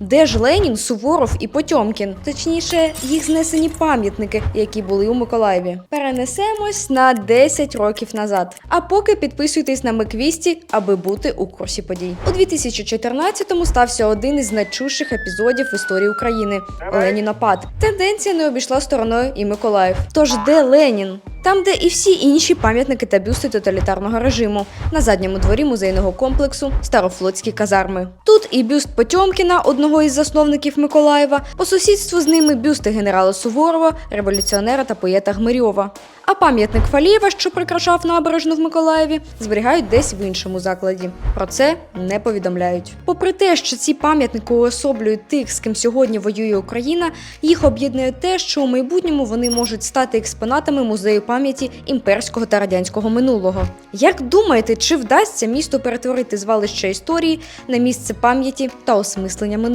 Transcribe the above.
Де ж Ленін, Суворов і Потьомкін? Точніше, їх знесені пам'ятники, які були у Миколаєві. Перенесемось на 10 років назад. А поки підписуйтесь на Миквісті, аби бути у курсі подій. У 2014-му стався один із найчужчих епізодів в історії України Ленінопад. Тенденція не обійшла стороною і Миколаїв. Тож де Ленін? Там, де і всі інші пам'ятники та бюсти тоталітарного режиму, на задньому дворі музейного комплексу Старофлотські казарми. Тут і бюст Потьомкіна, одного із засновників Миколаєва, по сусідству з ними бюсти генерала Суворова, революціонера та поета Гмирьова. А пам'ятник Фалієва, що прикрашав набережну в Миколаєві, зберігають десь в іншому закладі. Про це не повідомляють. Попри те, що ці пам'ятники уособлюють тих, з ким сьогодні воює Україна, їх об'єднує те, що у майбутньому вони можуть стати експонатами музею пам'яті імперського та радянського минулого. Як думаєте, чи вдасться місту перетворити звалище історії на місце пам'яті та осмислення минулого?